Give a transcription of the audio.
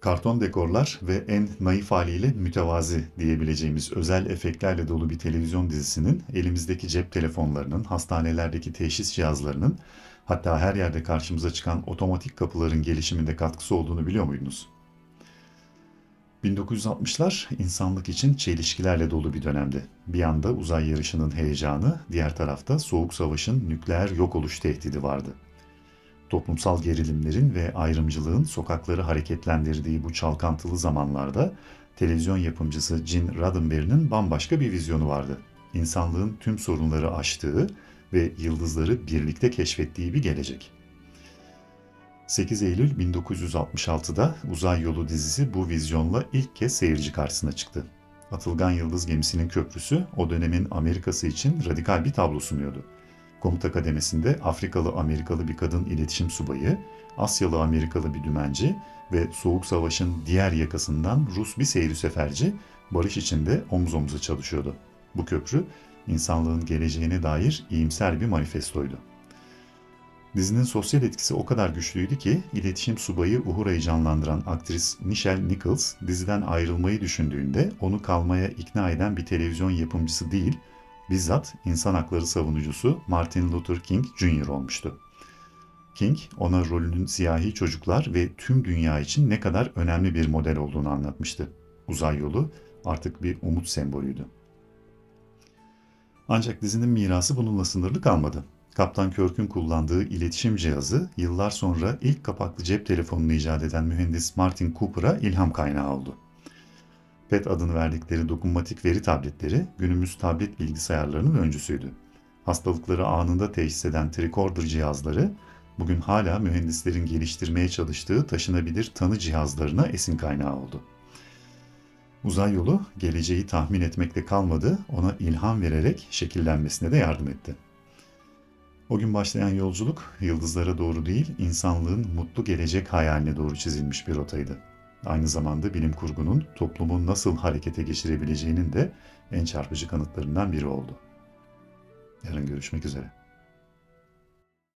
Karton dekorlar ve en naif haliyle mütevazi diyebileceğimiz özel efektlerle dolu bir televizyon dizisinin elimizdeki cep telefonlarının, hastanelerdeki teşhis cihazlarının, hatta her yerde karşımıza çıkan otomatik kapıların gelişiminde katkısı olduğunu biliyor muydunuz? 1960'lar insanlık için çelişkilerle dolu bir dönemdi. Bir yanda uzay yarışının heyecanı, diğer tarafta Soğuk Savaş'ın nükleer yok oluş tehdidi vardı. Toplumsal gerilimlerin ve ayrımcılığın sokakları hareketlendirdiği bu çalkantılı zamanlarda televizyon yapımcısı Gene Roddenberry'nin bambaşka bir vizyonu vardı. İnsanlığın tüm sorunları aştığı ve yıldızları birlikte keşfettiği bir gelecek. 8 Eylül 1966'da Uzay Yolu dizisi bu vizyonla ilk kez seyirci karşısına çıktı. Atılgan Yıldız gemisinin köprüsü o dönemin Amerikası için radikal bir tablo sunuyordu. Komuta kademesinde Afrikalı Amerikalı bir kadın iletişim subayı, Asyalı Amerikalı bir dümenci ve Soğuk Savaş'ın diğer yakasından Rus bir seyri seferci barış içinde omuz omuza çalışıyordu. Bu köprü insanlığın geleceğine dair iyimser bir manifestoydu. Dizinin sosyal etkisi o kadar güçlüydü ki iletişim subayı Uhura'yı canlandıran aktris Nichelle Nichols diziden ayrılmayı düşündüğünde onu kalmaya ikna eden bir televizyon yapımcısı değil, bizzat insan hakları savunucusu Martin Luther King Jr. olmuştu. King ona rolünün siyahi çocuklar ve tüm dünya için ne kadar önemli bir model olduğunu anlatmıştı. Uzay yolu artık bir umut sembolüydü. Ancak dizinin mirası bununla sınırlı kalmadı. Kaptan Kirk'ün kullandığı iletişim cihazı yıllar sonra ilk kapaklı cep telefonunu icat eden mühendis Martin Cooper'a ilham kaynağı oldu. PET adını verdikleri dokunmatik veri tabletleri günümüz tablet bilgisayarlarının öncüsüydü. Hastalıkları anında teşhis eden tricorder cihazları bugün hala mühendislerin geliştirmeye çalıştığı taşınabilir tanı cihazlarına esin kaynağı oldu. Uzay yolu geleceği tahmin etmekle kalmadı, ona ilham vererek şekillenmesine de yardım etti. O gün başlayan yolculuk yıldızlara doğru değil, insanlığın mutlu gelecek hayaline doğru çizilmiş bir rotaydı. Aynı zamanda bilim kurgunun toplumu nasıl harekete geçirebileceğinin de en çarpıcı kanıtlarından biri oldu. Yarın görüşmek üzere.